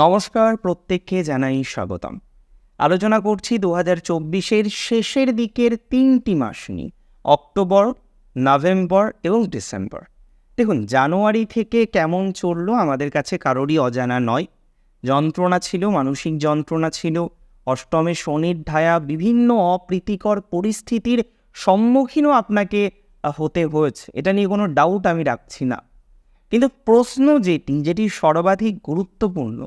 নমস্কার প্রত্যেককে জানাই স্বাগতম। আলোচনা করছি দু হাজার চব্বিশের শেষের দিকের তিনটি মাস নিয়ে, অক্টোবর, নভেম্বর এবং ডিসেম্বর। দেখুন, জানুয়ারি থেকে কেমন চলল আমাদের কাছে কারোরই অজানা নয়। যন্ত্রণা ছিল, মানসিক যন্ত্রণা ছিল, অষ্টমে শনির ঢায়া বিভিন্ন অপ্রীতিকর পরিস্থিতির সম্মুখীনও আপনাকে হতে হয়েছে। এটা নিয়ে কোনো ডাউট আমি রাখছি না। কিন্তু প্রশ্ন যেটি যেটি সর্বাধিক গুরুত্বপূর্ণ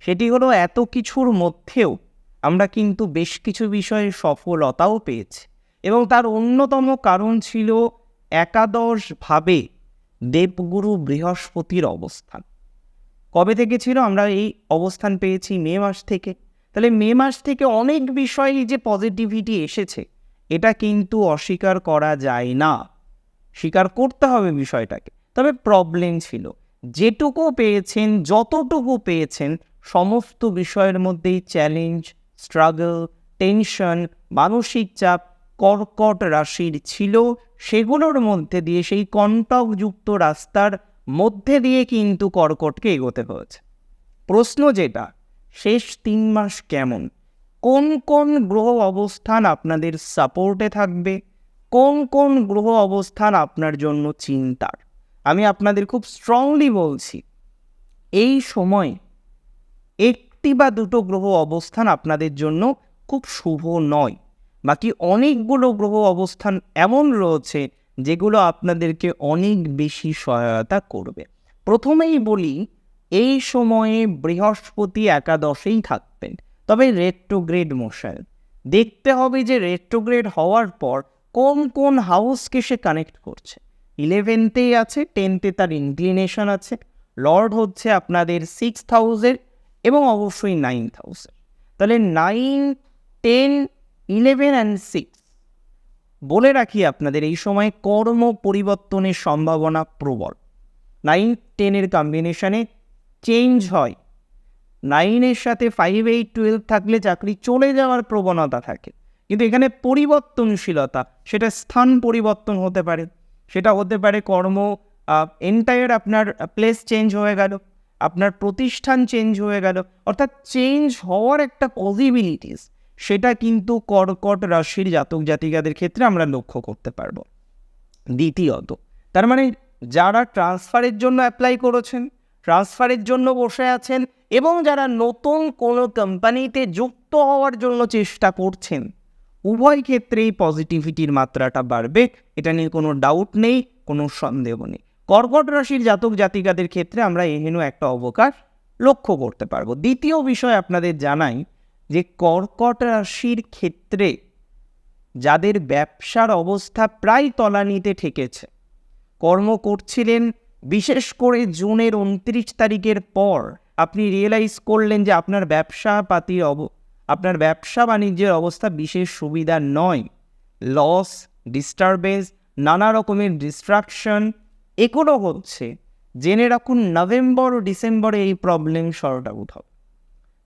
সেটি হলো এত কিছুর মধ্যেও আমরা কিন্তু বেশ কিছু বিষয়ে সফলতাও পেয়েছি। এবং তার অন্যতম কারণ ছিল একাদশভাবে দেবগুরু বৃহস্পতির অবস্থান। কবে থেকে ছিল? আমরা এই অবস্থান পেয়েছি মে মাস থেকে। তাহলে মে মাস থেকে অনেক বিষয়ে যে পজিটিভিটি এসেছে, এটা কিন্তু অস্বীকার করা যায় না। স্বীকার করতে হবে বিষয়টাকে। তবে প্রবলেম ছিল, যেটুকু পেয়েছেন, যতটুকু পেয়েছেন সমস্ত বিষয়ের মধ্যেই চ্যালেঞ্জ স্ট্রাগল টেনশন মানসিক চাপ, কর্কট রাশির ছিল, সেগুলোর মধ্যে দিয়ে সেই কণ্টকযুক্ত রাস্তার মধ্যে দিয়ে কিন্তু কর্কটকে এগোতে হয়েছে। প্রশ্ন যেটা, শেষ তিন মাস কেমন? কোন কোন গ্রহ অবস্থান আপনাদের সাপোর্টে থাকবে? কোন কোন গ্রহ অবস্থান আপনার জন্য চিন্তার? আমি আপনাদের খুব স্ট্রংলি বলছি, এই সময় একটি বা দুটো গ্রহ অবস্থান আপনাদের জন্য খুব শুভ নয়। বাকি অনেকগুলো গ্রহ অবস্থান এমন রয়েছে যেগুলো আপনাদেরকে অনেক বেশি সহায়তা করবে। প্রথমেই বলি, এই সময়ে বৃহস্পতি একাদশেই থাকবেন, তবে রেট্রোগ্রেড মশাই। দেখতে হবে যে রেট্রোগ্রেড হওয়ার পর কোন কোন হাউসকে সে কানেক্ট করছে। ইলেভেনতেই আছে টেনতে তার ইনক্লিনেশন আছে। লর্ড হচ্ছে আপনাদের সিক্স হাউসের এবং অবশ্যই নাইন্থ হাউসের তাহলে nine ten eleven and six বলে রাখি আপনাদের, এই সময় কর্ম পরিবর্তনের সম্ভাবনা প্রবল। নাইন টেনের কম্বিনেশনে চেঞ্জ হয়। নাইনের সাথে ফাইভ এইট টুয়েলভ থাকলে চাকরি চলে যাওয়ার প্রবণতা থাকে। কিন্তু এখানে পরিবর্তনশীলতা, সেটা স্থান পরিবর্তন হতে পারে। সেটা হতে পারে কর্ম এন্টায়ার আপনার প্লেস চেঞ্জ হয়ে গেল। আপনার প্রতিষ্ঠান চেঞ্জ হয়ে গেল। অর্থাৎ চেঞ্জ হওয়ার একটা পসিবিলিটিস সেটা কিন্তু কর্কট রাশির জাতক জাতিকাদের ক্ষেত্রে আমরা লক্ষ্য করতে পারব। দ্বিতীয়ত, তার মানে যারা ট্রান্সফারের জন্য অ্যাপ্লাই করেছেন ট্রান্সফারের জন্য বসে আছেন এবং যারা নতুন কোনো কোম্পানিতে যুক্ত হওয়ার জন্য চেষ্টা করছেন, উভয় ক্ষেত্রেই পজিটিভিটির মাত্রাটা বাড়বে। এটা নিয়ে কোনো ডাউট নেই, কোনো সন্দেহ নেই। কর্কট রাশির জাতক জাতিকাদের ক্ষেত্রে আমরা এহেন একটা অবকাশ লক্ষ্য করতে পারব। দ্বিতীয় বিষয় আপনাদের জানাই যে কর্কট রাশির ক্ষেত্রে যাদের ব্যবসার অবস্থা প্রায় তলানিতে ঠেকেছে, কর্ম করছিলেন বিশেষ করে জুনের উনত্রিশ তারিখের পর, আপনি রিয়েলাইজ করলেন যে আপনার ব্যবসা পাতির অব, আপনার ব্যবসা বাণিজ্যের অবস্থা বিশেষ সুবিধা নয়। লস ডিস্টারবেন্স নানা রকমের ডিস্ট্রাকশন এগুলো হচ্ছে, জেনে রাখুন নভেম্বর ও ডিসেম্বরে এই প্রবলেম শর্ট আউট হবে।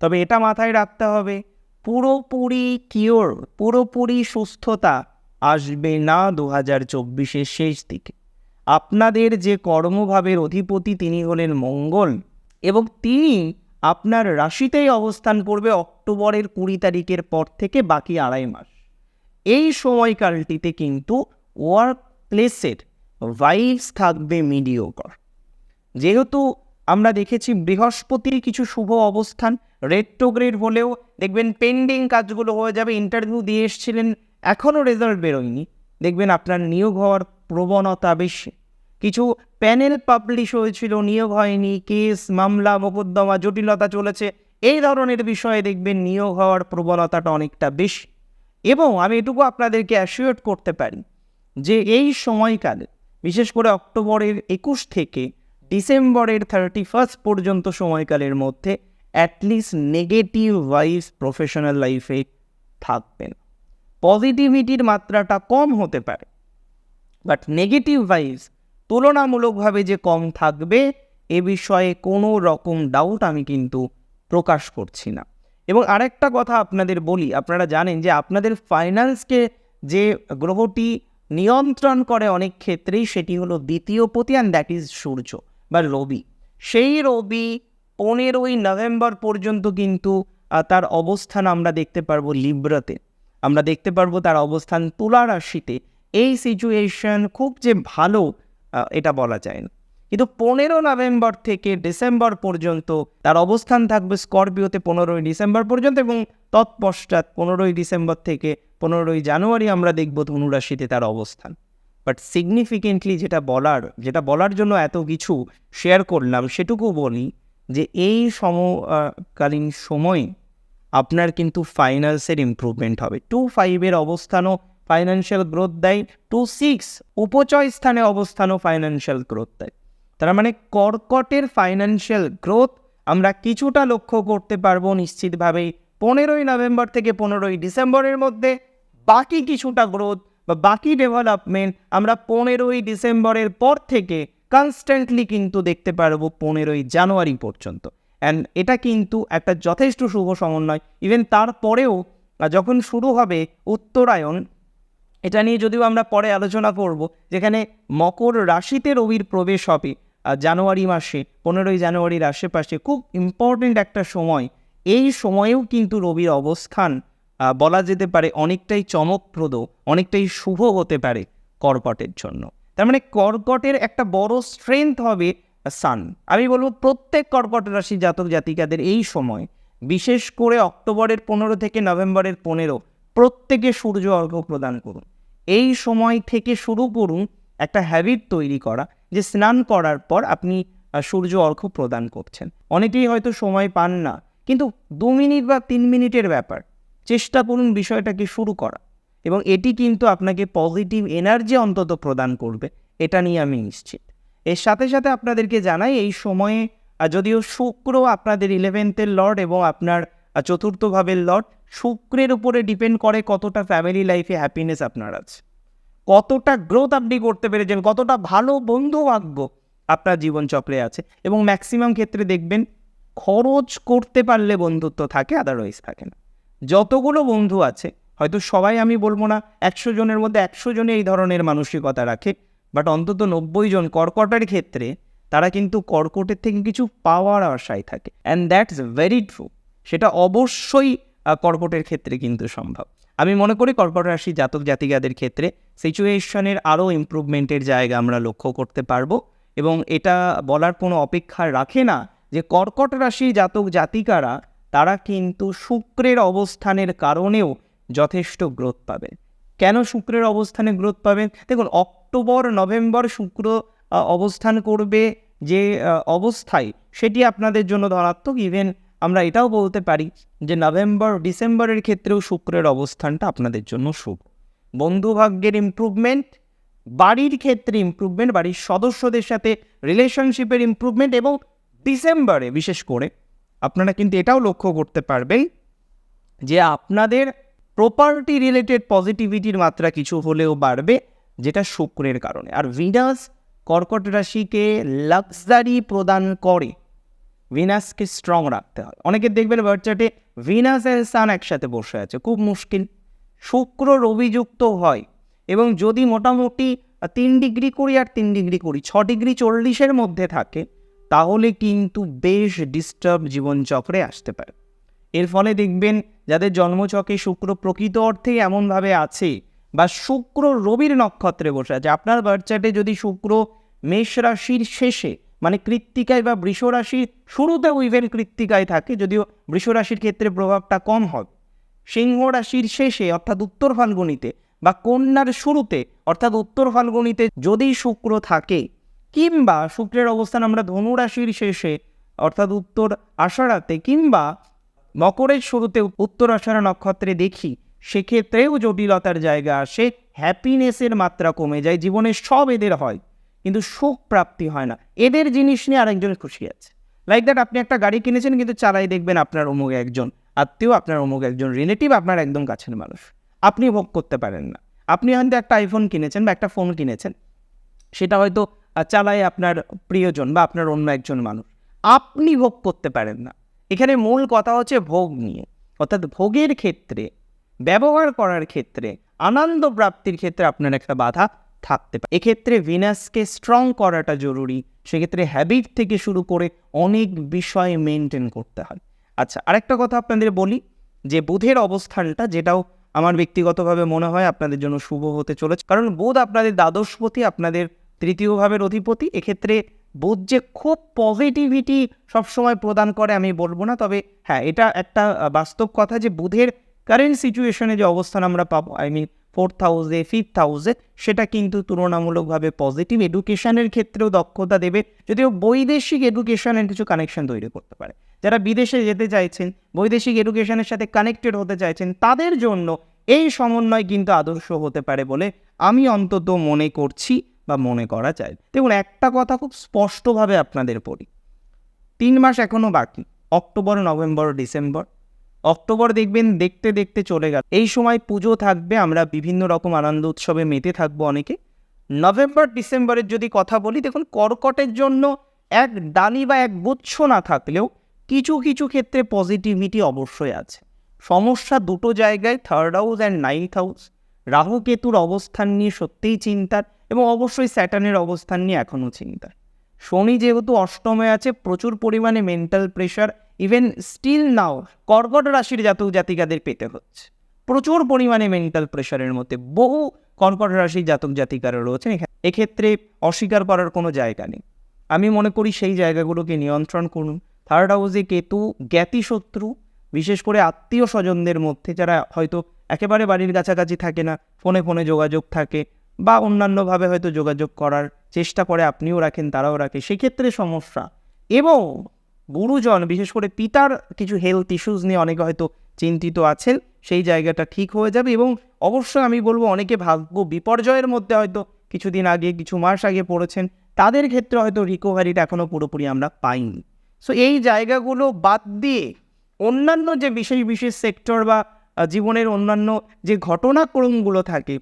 তবে এটা মাথায় রাখতে হবে, পুরোপুরি কিওর পুরোপুরি সুস্থতা আসবে না দু হাজার চব্বিশের শেষ দিকে। আপনাদের যে কর্মভাবের অধিপতি তিনি হলেন মঙ্গল এবং তিনি আপনার রাশিতেই অবস্থান করবে অক্টোবরের কুড়ি তারিখের পর থেকে বাকি আড়াই মাস। এই সময়কালটিতে কিন্তু ওয়ার্ক প্লেসের ভাইবস থাকবে মিডিওকর যেহেতু আমরা দেখেছি বৃহস্পতির কিছু শুভ অবস্থান রেট্রোগ্রেড হলেও দেখবেন পেন্ডিং কাজগুলো হয়ে যাবে ইন্টারভিউ দিয়ে এসেছিলেন এখনও রেজাল্ট বেরোয়নি। দেখবেন আপনার নিয়োগ হওয়ার প্রবণতা বেশি। কিছু প্যানেল পাবলিশ হয়েছিল, নিয়োগ হয়নি কেস মামলা, মোকদ্দমা, জটিলতা চলেছে, এই ধরনের বিষয়ে দেখবেন নিয়োগ হওয়ার প্রবণতাটা অনেকটা বেশি। এবং আমি এটুকু আপনাদেরকে অ্যাসিওর করতে পারি যে এই সময়কালে বিশেষ করে অক্টোবরের একুশ থেকে ডিসেম্বরের থার্টি ফার্স্ট পর্যন্ত সময়কালের মধ্যে অ্যাটলিস্ট নেগেটিভ ভাইস প্রফেশনাল লাইফে থাকবেন। পজিটিভিটির মাত্রাটা কম হতে পারে বাট নেগেটিভ ভাইস তুলনামূলকভাবে যে কম থাকবে এ বিষয়ে কোনো রকম ডাউট আমি কিন্তু প্রকাশ করছি না। এবং আরেকটা কথা আপনাদের বলি, আপনারা জানেন যে আপনাদের ফাইন্যান্সকে যে গ্রহটি নিয়ন্ত্রণ করে অনেক ক্ষেত্রেই সেটি হলো দ্বিতীয় পতি অ্যান্ড দ্যাট ইজ সূর্য বা রবি। সেই রবি পনেরোই নভেম্বর পর্যন্ত কিন্তু তার অবস্থান আমরা দেখতে পারব লিব্রাতে। আমরা দেখতে পারব তার অবস্থান তুলা রাশিতে। এই সিচুয়েশন খুব যে ভালো এটা বলা যায় না। কিন্তু পনেরো নভেম্বর থেকে ডিসেম্বর পর্যন্ত তার অবস্থান থাকবে স্করপিওতে পনেরোই ডিসেম্বর পর্যন্ত এবং তৎপশ্চাৎ পনেরোই ডিসেম্বর থেকে পনেরোই জানুয়ারি আমরা দেখব ধনুরাশিতে তার অবস্থান। বাট সিগনিফিকেন্টলি যেটা বলার যেটা বলার জন্য এত কিছু শেয়ার করলাম সেটুকু বলি যে এই সমকালীন সময়ে আপনার কিন্তু ফাইন্যান্সের ইমপ্রুভমেন্ট হবে। টু ফাইভের অবস্থানও ফাইন্যান্সিয়াল গ্রোথ দেয় টু সিক্স উপচয় স্থানে অবস্থানও ফাইন্যান্সিয়াল গ্রোথ দেয়। তার মানে কর্কটের ফাইন্যান্সিয়াল গ্রোথ আমরা কিছুটা লক্ষ্য করতে পারব নিশ্চিতভাবেই পনেরোই নভেম্বর থেকে পনেরোই ডিসেম্বরের মধ্যে বাকি কিছুটা গ্রোথ বা বাকি ডেভেলপমেন্ট আমরা পনেরোই ডিসেম্বরের পর থেকে কনস্ট্যান্টলি কিন্তু দেখতে পারব পনেরোই জানুয়ারি পর্যন্ত। অ্যান্ড এটা কিন্তু একটা যথেষ্ট শুভ সমন্বয়। ইভেন তারপরেও যখন শুরু হবে উত্তরায়ণ, এটা নিয়ে যদিও আমরা পরে আলোচনা করব, যেখানে মকর রাশিতে রবির প্রবেশ হবে জানুয়ারি মাসে, পনেরোই জানুয়ারির আশেপাশে, খুব ইম্পর্টেন্ট একটা সময়। এই সময়েও কিন্তু রবির অবস্থান বলা যেতে পারে অনেকটাই চমকপ্রদ, অনেকটাই শুভ হতে পারে কর্কটের জন্য। তার মানে কর্কটের একটা বড় স্ট্রেংথ হবে সান আমি বলব প্রত্যেক কর্কট রাশি জাতক জাতিকাদের এই সময়, বিশেষ করে অক্টোবরের পনেরো থেকে নভেম্বরের পনেরো, প্রত্যেকে সূর্য অর্ঘ্য প্রদান করুন। এই সময় থেকে শুরু করুন একটা হ্যাবিট তৈরি করা, যে স্নান করার পর আপনি সূর্য অর্ঘ্য প্রদান করছেন। অনেকেই হয়তো সময় পান না, কিন্তু দু মিনিট বা তিন মিনিটের ব্যাপার চেষ্টা করুন বিষয়টাকে শুরু করা। এবং এটি কিন্তু আপনাকে পজিটিভ এনার্জি অন্তত প্রদান করবে। এটা নিয়ে আমি নিশ্চিত। এর সাথে সাথে আপনাদেরকে জানাই এই সময়ে যদিও শুক্র আপনাদের ইলেভেন্থের লর্ড এবং আপনার আহ, চতুর্থ ভাবের লর্ড শুক্রের উপরে ডিপেন্ড করে কতটা ফ্যামিলি লাইফে হ্যাপিনেস আপনার আছে। কতটা গ্রোথ আপনি করতে পেরেছেন কতটা ভালো বন্ধু ভাগ্য আপনার জীবনচক্রে আছে। এবং ম্যাক্সিমাম ক্ষেত্রে দেখবেন খরচ করতে পারলে বন্ধুত্ব থাকে আদারওয়াইজ থাকে না। যতগুলো বন্ধু আছে, হয়তো সবাই আমি বলব না, একশো জনের মধ্যে একশো জনে এই ধরনের মানসিকতা রাখে বাট অন্তত নব্বই জন কর্কটের ক্ষেত্রে তারা কিন্তু কর্কটের থেকে কিছু পাওয়ার আশায় থাকে অ্যান্ড দ্যাটস ভেরি ট্রু সেটা অবশ্যই কর্কটের ক্ষেত্রে কিন্তু সম্ভব। আমি মনে করি কর্কট রাশি জাতক জাতিকাদের ক্ষেত্রে সিচুয়েশনের আরও ইমপ্রুভমেন্টের জায়গা আমরা লক্ষ্য করতে পারব, এবং এটা বলার কোনো অপেক্ষা রাখে না যে কর্কট রাশি জাতক জাতিকারা তারা কিন্তু শুক্রের অবস্থানের কারণেও যথেষ্ট গ্রোথ পাবে। কেন শুক্রের অবস্থানে গ্রোথ পাবেন দেখুন, অক্টোবর, নভেম্বর শুক্র অবস্থান করবে যে অবস্থায়, সেটি আপনাদের জন্য ধনাত্মক। ইভেন আমরা এটাও বলতে পারি যে, নভেম্বর, ডিসেম্বরের ক্ষেত্রেও শুক্রের অবস্থানটা আপনাদের জন্য শুভ। বন্ধুভাগ্যের ইমপ্রুভমেন্ট বাড়ির ক্ষেত্রে ইমপ্রুভমেন্ট বাড়ির সদস্যদের সাথে রিলেশনশিপের ইমপ্রুভমেন্ট এবং ডিসেম্বরে বিশেষ করে আপনারা কিন্তু এটাও লক্ষ্য করতে পারবেন যে আপনাদের প্রপার্টি রিলেটেড পজিটিভিটির মাত্রা কিছু হলেও বাড়বে, যেটা শুক্রের কারণে। আর ভিনাস কর্কট রাশিকে লাক্সারি প্রদান করে। ভিনাসকে স্ট্রং রাখতে হয় অনেকে দেখবেন বার্চার্টে ভিনাস আর সান একসাথে বসে আছে, খুব মুশকিল। শুক্র রবিযুক্ত হয় এবং যদি মোটামুটি তিন ডিগ্রি করি আর তিন ডিগ্রি করি ছ ডিগ্রি চল্লিশের মধ্যে থাকে তাহলে কিন্তু বেশ ডিস্টার্ব জীবনচক্রে আসতে পারে। এর ফলে দেখবেন যাদের জন্মচকে শুক্র প্রকৃত অর্থেই এমনভাবে আছে বা শুক্র রবির নক্ষত্রে বসে আছে, আপনার বার্চার্টে যদি শুক্র মেষ রাশির শেষে মানে কৃত্তিকায় বা বৃষ রাশির শুরুতেও ইভেন কৃত্তিকায় থাকে, যদিও বৃষ রাশির ক্ষেত্রে প্রভাবটা কম হবে সিংহ রাশির শেষে অর্থাৎ উত্তর ফাল্গুনিতে বা কন্যার শুরুতে, অর্থাৎ উত্তর ফাল্গুনিতে যদি শুক্র থাকে কিংবা শুক্রের অবস্থান আমরা ধনু রাশির শেষে, অর্থাৎ উত্তর আষাঢ়াতে কিংবা মকরের শুরুতে উত্তর আষাঢ়া নক্ষত্রে দেখি, সেক্ষেত্রেও জটিলতার জায়গা আসে হ্যাপিনেসের মাত্রা কমে যায়, জীবনে সব এদের হয়, কিন্তু সুখ প্রাপ্তি হয় না। এদের জিনিস নিয়ে আরেকজন খুশি আছে। লাইক দ্যাট আপনি একটা গাড়ি কিনেছেন কিন্তু চালাই দেখবেন আপনার অমুক একজন আত্মীয়, আপনার অমুক একজন রিলেটিভ আপনার একদম কাছের মানুষ। আপনি ভোগ করতে পারেন না। আপনি হয়তো একটা আইফোন কিনেছেন বা একটা ফোন কিনেছেন। সেটা হয়তো চালায় আপনার প্রিয়জন বা আপনার অন্য একজন মানুষ। আপনি ভোগ করতে পারেন না। এখানে মূল কথা হচ্ছে ভোগ নিয়ে। অর্থাৎ ভোগের ক্ষেত্রে, ব্যবহার করার ক্ষেত্রে, আনন্দ প্রাপ্তির ক্ষেত্রে আপনার একটা বাধা থাকতে পারে। এক্ষেত্রে ভিনাসকে স্ট্রং করাটা জরুরি। সেক্ষেত্রে হ্যাবিট থেকে শুরু করে অনেক বিষয় মেনটেন করতে হয়। আচ্ছা আরেকটা কথা আপনাদের বলি, যে বুধের অবস্থানটা, যেটাও আমার ব্যক্তিগতভাবে মনে হয় আপনাদের জন্য শুভ হতে চলেছে। কারণ বুধ আপনাদের দ্বাদশপতি আপনাদের তৃতীয় ভাবের অধিপতি, এক্ষেত্রে বুধ যে খুব পজিটিভিটি সবসময় প্রদান করে আমি বলব না, তবে হ্যাঁ এটা একটা বাস্তব কথা যে বুধের কারেন্ট সিচুয়েশনে যে অবস্থান আমরা পাবো আই মিন ফোর্থ হাউসে ফিফথ হাউসে সেটা কিন্তু তুলনামূলকভাবে পজিটিভ এডুকেশনের ক্ষেত্রেও দক্ষতা দেবে, যদিও বৈদেশিক এডুকেশনের কিছু কানেকশন তৈরি করতে পারে। যারা বিদেশে যেতে চাইছেন, বৈদেশিক এডুকেশনের সাথে কানেক্টেড হতে চাইছেন, তাদের জন্য এই সমন্বয় কিন্তু আদর্শ হতে পারে বলে আমি অন্তত মনে করছি। বা মনে করা যায়। দেখুন, একটা কথা খুব স্পষ্টভাবে আপনাদের পড়ি তিন মাস এখনও বাকি। October, November, December. অক্টোবর দেখবেন দেখতে দেখতে চলে গেল। এই সময় পুজো থাকবে, আমরা বিভিন্ন রকম আনন্দ উৎসবে মেতে থাকব অনেকে। নভেম্বর, ডিসেম্বরের যদি কথা বলি, দেখুন, কর্কটের জন্য এক ডালি বা এক গুচ্ছ না থাকলেও কিছু কিছু ক্ষেত্রে পজিটিভিটি অবশ্যই আছে। সমস্যা দুটো জায়গায় third house and ninth house Rahu কেতুর অবস্থান নিয়ে সত্যিই চিন্তার। এবং অবশ্যই স্যাটার্নের অবস্থান নিয়ে এখনও চিন্তা শনি যেহেতু অষ্টমে আছে, প্রচুর পরিমাণে mental pressure even still now কর্কট রাশির জাতক জাতিকাদের পেতে হচ্ছে। প্রচুর পরিমাণে মেন্টাল প্রেশারের মধ্যে বহু কর্কট রাশির জাতক জাতিকারা রয়েছেন। এক্ষেত্রে অস্বীকার করার কোনো জায়গা নেই। আমি মনে করি সেই জায়গাগুলোকে নিয়ন্ত্রণ করুন। থার্ড হাউসে কেতু, জ্ঞাতি শত্রু, বিশেষ করে আত্মীয় স্বজনদের মধ্যে যারা হয়তো একেবারে বাড়ির কাছাকাছি থাকে না, ফোনে ফোনে যোগাযোগ থাকে বা অন্যান্যভাবে হয়তো যোগাযোগ করার চেষ্টা করে আপনিও রাখেন, তারাও রাখে, সেক্ষেত্রে সমস্যা। এবং গুরুজন, বিশেষ করে পিতার কিছু হেলথ ইস্যুস নিয়ে অনেকে হয়তো চিন্তিত আছেন, সেই জায়গাটা ঠিক হয়ে যাবে এবং অবশ্যই আমি বলব অনেকে ভাগ্য বিপর্যয়ের মধ্যে হয়তো কিছুদিন আগে, কিছু মাস আগে পড়েছেন, তাদের ক্ষেত্রে হয়তো রিকভারিটা এখনও পুরোপুরি আমরা পাইনি। সো এই জায়গাগুলো বাদ দিয়ে অন্যান্য যে বিশেষ বিশেষ সেক্টর বা জীবনের অন্যান্য যে ঘটনাক্রমগুলো থাকে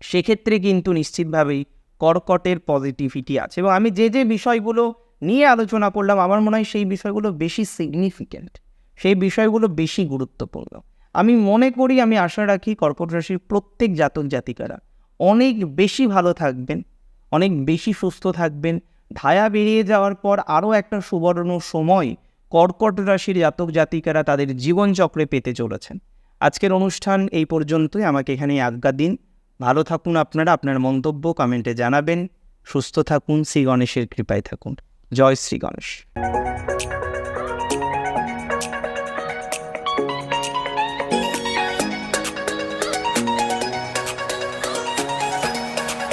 সেক্ষেত্রে কিন্তু নিশ্চিতভাবেই কর্কটের পজিটিভিটি আছে। এবং আমি যে যে বিষয়গুলো নিয়ে আলোচনা করলাম, আমার মনে হয় সেই বিষয়গুলো বেশি সিগনিফিক্যান্ট সেই বিষয়গুলো বেশি গুরুত্বপূর্ণ। আমি মনে করি, আমি আশা রাখি কর্কট রাশির প্রত্যেক জাতক জাতিকারা অনেক বেশি ভালো থাকবেন, অনেক বেশি সুস্থ থাকবেন। ধায়া বেরিয়ে যাওয়ার পর আরও একটা সুবর্ণ সময় কর্কট রাশির জাতক জাতিকারা তাদের জীবনচক্রে পেতে চলেছেন। আজকের অনুষ্ঠান এই পর্যন্তই। আমাকে এখানে আজ্ঞা দিন। ভালো থাকুন আপনারা, আপনার মন্তব্য কমেন্টে জানাবেন। সুস্থ থাকুন, শ্রী গণেশের কৃপায় থাকুন। জয় শ্রী গণেশ।